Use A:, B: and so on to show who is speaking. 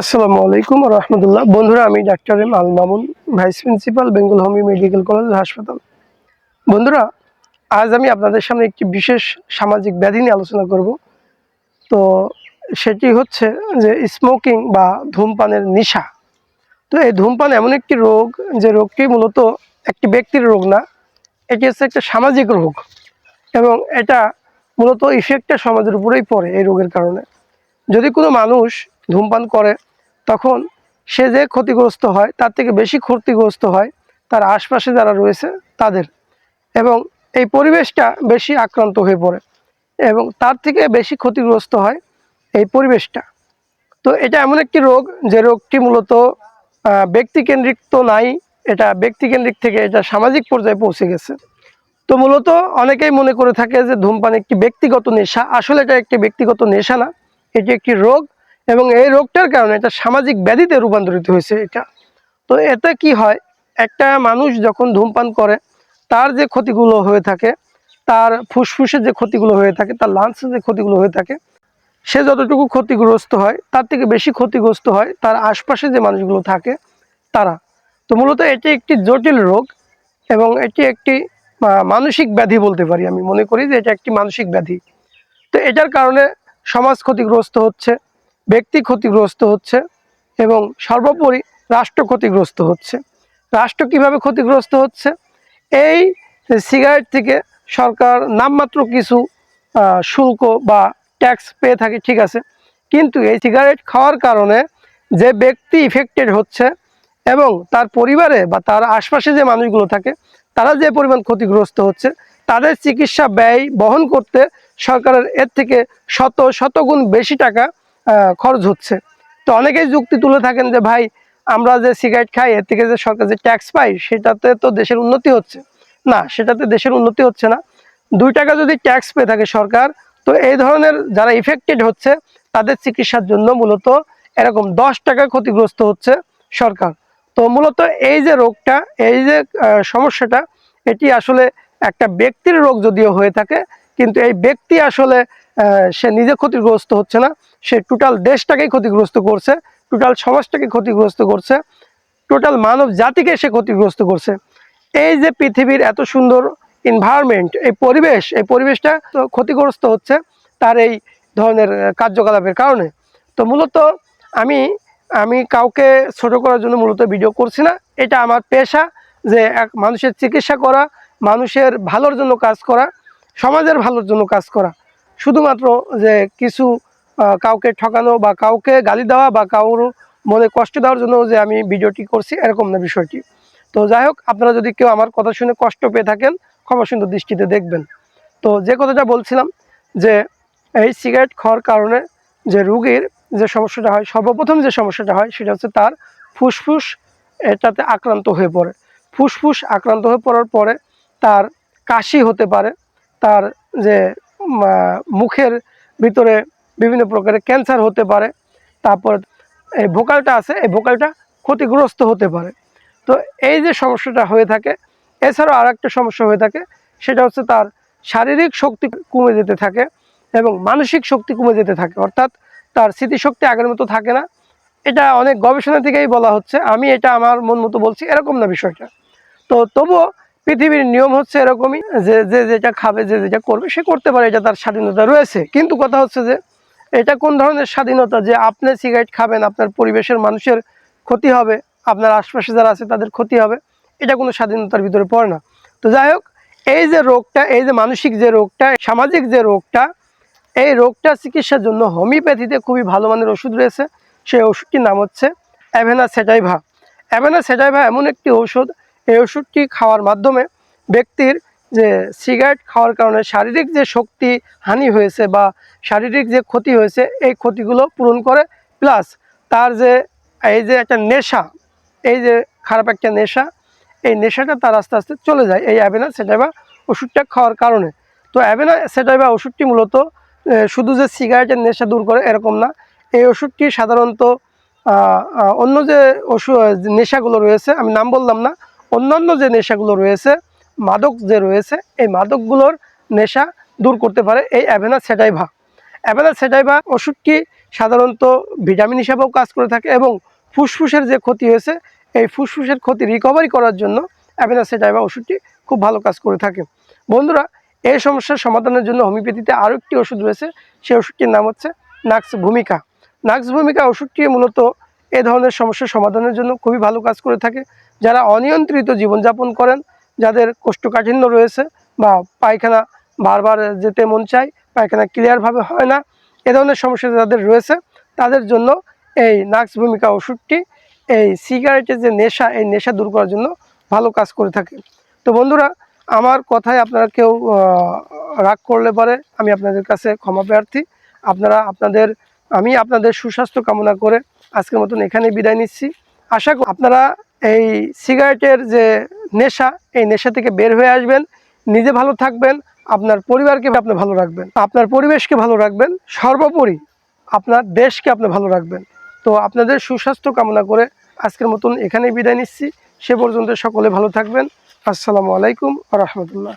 A: আসসালামু আলাইকুম রহমতুল্লাহ। বন্ধুরা, আমি doctor M Al Mamun, vice principal, Bengal homeo medical college হাসপাতাল। বন্ধুরা, আজ আমি আপনাদের সামনে একটি বিশেষ সামাজিক ব্যাধি নিয়ে আলোচনা করব। তো সেটি হচ্ছে যে স্মোকিং বা ধূমপানের নেশা। তো এই ধূমপান এমন একটি রোগ, যে রোগটি মূলত একটি ব্যক্তির রোগ না, এটি হচ্ছে একটা সামাজিক রোগ এবং এটা মূলত ইফেক্টটা সমাজের উপরেই পড়ে এই রোগের কারণে। যদি কোনো মানুষ ধূমপান করে, তখন সে যে ক্ষতিগ্রস্ত হয়, তার থেকে বেশি ক্ষতিগ্রস্ত হয় তার আশপাশে যারা রয়েছে তাদের এবং এই পরিবেশটা বেশি আক্রান্ত হয়ে পড়ে এবং তার থেকে বেশি ক্ষতিগ্রস্ত হয় এই পরিবেশটা। তো এটা এমন একটি রোগ যে রোগটি মূলত ব্যক্তিকেন্দ্রিক তো নাই, এটা ব্যক্তিকেন্দ্রিক থেকে এটা সামাজিক পর্যায়ে পৌঁছে গেছে। তো মূলত অনেকেই মনে করে থাকে যে ধূমপান একটি ব্যক্তিগত নেশা। আসলে এটা একটি ব্যক্তিগত নেশা না, এটি একটি রোগ এবং এই রোগটার কারণে এটা সামাজিক ব্যাধিতে রূপান্তরিত হয়েছে এটা। তো এতে কি হয়? একটা মানুষ যখন ধূমপান করে, তার যে ক্ষতিগুলো হয়ে থাকে, তার ফুসফুসের যে ক্ষতিগুলো হয়ে থাকে, তার লাংসের যে ক্ষতিগুলো হয়ে থাকে, সে যতটুকু ক্ষতিগ্রস্ত হয়, তার থেকে বেশি ক্ষতিগ্রস্ত হয় তার আশপাশে যে মানুষগুলো থাকে, তারা। তো মূলত এটি একটি জটিল রোগ এবং এটি একটি মানসিক ব্যাধি বলতে পারি আমি। মনে করি যে এটা একটি মানসিক ব্যাধি। তো এটার কারণে সমাজ ক্ষতিগ্রস্ত হচ্ছে ব্যক্তি ক্ষতিগ্রস্ত হচ্ছে এবং সর্বোপরি রাষ্ট্র ক্ষতিগ্রস্ত হচ্ছে। রাষ্ট্র কীভাবে ক্ষতিগ্রস্ত হচ্ছে? এই সিগারেট থেকে সরকার নামমাত্র কিছু শুল্ক বা ট্যাক্স পেয়ে থাকে, ঠিক আছে। কিন্তু এই সিগারেট খাওয়ার কারণে যে ব্যক্তি ইফেক্টেড হচ্ছে এবং তার পরিবারে বা তার আশপাশে যে মানুষগুলো থাকে, তারা যে পরিমাণ ক্ষতিগ্রস্ত হচ্ছে, তাদের চিকিৎসা ব্যয় বহন করতে সরকারের এর থেকে শত, শতগুণ বেশি টাকা খরচ হচ্ছে। তো অনেকেই যুক্তি তুলে থাকেন যে, ভাই, আমরা যে সিগারেট খাই, এর থেকে যে সরকার যে ট্যাক্স পাই সেটাতে তো দেশের উন্নতি হচ্ছে। না, সেটাতে দেশের উন্নতি হচ্ছে না। দুই টাকা যদি ট্যাক্স পেয়ে থাকে সরকার, তো এই ধরনের যারা ইফেক্টেড হচ্ছে, তাদের চিকিৎসার জন্য মূলত এরকম দশ টাকা ক্ষতিগ্রস্ত হচ্ছে সরকার। তো মূলত এই যে রোগটা, এই যে সমস্যাটা, এটি আসলে একটা ব্যক্তির রোগ যদিও হয়ে থাকে, কিন্তু এই ব্যক্তি আসলে সে নিজে ক্ষতিগ্রস্ত হচ্ছে না। সে টোটাল দেশটাকেই ক্ষতিগ্রস্ত করছে, টোটাল সমাজটাকে ক্ষতিগ্রস্ত করছে, টোটাল মানব জাতিকে সে ক্ষতিগ্রস্ত করছে। এই যে পৃথিবীর এত সুন্দর এনভায়রনমেন্ট এই পরিবেশ, এই পরিবেশটা তো ক্ষতিগ্রস্ত হচ্ছে তার এই ধরনের কার্যকলাপের কারণে। তো মূলত আমি আমি কাউকে ছোট করার জন্য মূলত ভিডিও করছি না। এটা আমার পেশা যে এক, মানুষের চিকিৎসা করা, মানুষের ভালোর জন্য কাজ করা, সমাজের ভালোর জন্য কাজ করা। শুধুমাত্র যে কিছু কাউকে ঠকানো বা কাউকে গালি দেওয়া বা কাউর মনে কষ্ট দেওয়ার জন্য যে আমি ভিডিওটি করছি, এরকম না বিষয়টি। তো যাই হোক, আপনারা যদি কেউ আমার কথা শুনে কষ্ট পেয়ে থাকেন, ক্ষমা সুন্দর দৃষ্টিতে দেখবেন। তো যে কথাটা বলছিলাম যে এই সিগারেট খাওয়ার কারণে যে রুগীর যে সমস্যাটা হয়, সর্বপ্রথম যে সমস্যাটা হয়, সেটা হচ্ছে তার ফুসফুস এটাতে আক্রান্ত হয়ে পড়ে। ফুসফুস আক্রান্ত হয়ে পড়ার পরে তার কাশি হতে পারে, তার যে মুখের ভিতরে বিভিন্ন প্রকারের ক্যান্সার হতে পারে, তারপর এই ভোকালটা আছে, এই ভোকালটা ক্ষতিগ্রস্ত হতে পারে। তো এই যে সমস্যাটা হয়ে থাকে, এছাড়াও আর একটা সমস্যা হয়ে থাকে, সেটা হচ্ছে তার শারীরিক শক্তি কমে যেতে থাকে এবং মানসিক শক্তি কমে যেতে থাকে। অর্থাৎ তার স্মৃতিশক্তি আগের মতো থাকে না। এটা অনেক গবেষণা থেকেই বলা হচ্ছে। আমি এটা আমার মন মতো বলছি, এরকম না বিষয়টা। তো তবুও পৃথিবীর নিয়ম হচ্ছে এরকমই, যে যে যেটা খাবে, যে যেটা করবে, সে করতে পারে, এটা তার স্বাধীনতা রয়েছে। কিন্তু কথা হচ্ছে যে এটা কোন ধরনের স্বাধীনতা যে আপনি সিগারেট খাবেন, আপনার পরিবেশের মানুষের ক্ষতি হবে, আপনার আশপাশে যারা আছে তাদের ক্ষতি হবে, এটা কোনো স্বাধীনতার ভিতরে পড়ে না। তো যাই হোক, এই যে রোগটা, এই যে মানসিক যে রোগটা, সামাজিক যে রোগটা, এই রোগটা চিকিৎসার জন্য হোমিওপ্যাথিতে খুবই ভালো মানের ওষুধ রয়েছে। সেই ওষুধটির নাম হচ্ছে অ্যাভেনা সেটাইভা অ্যাভেনা সেটাইভা এমন একটি ওষুধ এই ওষুধটি খাওয়ার মাধ্যমে ব্যক্তির যে সিগারেট খাওয়ার কারণে শারীরিক যে শক্তি হানি হয়েছে বা শারীরিক যে ক্ষতি হয়েছে, এই ক্ষতিগুলো পূরণ করে। প্লাস তার যে, এই যে একটা নেশা, এই যে খারাপ একটা নেশা, এই নেশাটা তার আস্তে আস্তে চলে যায়। এই অ্যাভেনা সেটাইভা ওষুধটা খাওয়ার কারণে। তো অ্যাভেনা সেটাইভা ওষুধটি মূলত শুধু যে সিগারেটের নেশা দূর করে এরকম না। এই ওষুধটি সাধারণত অন্য যে ওষুধ নেশাগুলো রয়েছে, আমি নাম বললাম না, অন্যান্য যে নেশাগুলো রয়েছে মাদক যে রয়েছে, এই মাদকগুলোর নেশা দূর করতে পারে এই অ্যাভেনা সেটাইভা। অ্যাভেনা সেটাইভা ওষুধটি সাধারণত ভিটামিন হিসাবেও কাজ করে থাকে এবং ফুসফুসের যে ক্ষতি হয়েছে, এই ফুসফুসের ক্ষতি রিকভারি করার জন্য অ্যাভেনাসেটাইবা ওষুধটি খুব ভালো কাজ করে থাকে। বন্ধুরা, এই সমস্যার সমাধানের জন্য হোমিওপ্যাথিতে আরও একটি ওষুধ রয়েছে, সেই ওষুধটির নাম হচ্ছে নাক্স ভূমিকা। নাক্স ভূমিকা ওষুধটি মূলত এ ধরনের সমস্যার সমাধানের জন্য খুবই ভালো কাজ করে থাকে। যারা অনিয়ন্ত্রিত জীবনযাপন করেন যাদের কোষ্ঠকাঠিন্য রয়েছে বা পায়খানা বারবার যেতে মন চায়, পায়খানা ক্লিয়ারভাবে হয় না, এ ধরনের সমস্যা যাদের রয়েছে, তাদের জন্য এই নাক্স ভূমিকা ওষুধটি, এই সিগারেটের যে নেশা, এই নেশা দূর করার জন্য ভালো কাজ করে থাকে। তো বন্ধুরা, আমার কথায় আপনারা কেউ রাগ করলে পারে, আমি আপনাদের কাছে ক্ষমা প্রার্থী। আপনারা আপনাদের, আমি আপনাদের সুস্বাস্থ্য কামনা করে আজকের মতন এখানে বিদায় নিচ্ছি। আশা করি আপনারা এই সিগারেটের যে নেশা, এই নেশা থেকে বের হয়ে আসবেন, নিজে ভালো থাকবেন, আপনার পরিবারকে আপনি ভালো রাখবেন, আপনার পরিবেশকে ভালো রাখবেন, সর্বোপরি আপনার দেশকে আপনি ভালো রাখবেন। তো আপনাদের সুস্বাস্থ্য কামনা করে আজকের মতন এখানেই বিদায় নিচ্ছি। সে পর্যন্ত সকলে ভালো থাকবেন। আসসালামু আলাইকুম রহমতুল্লাহ।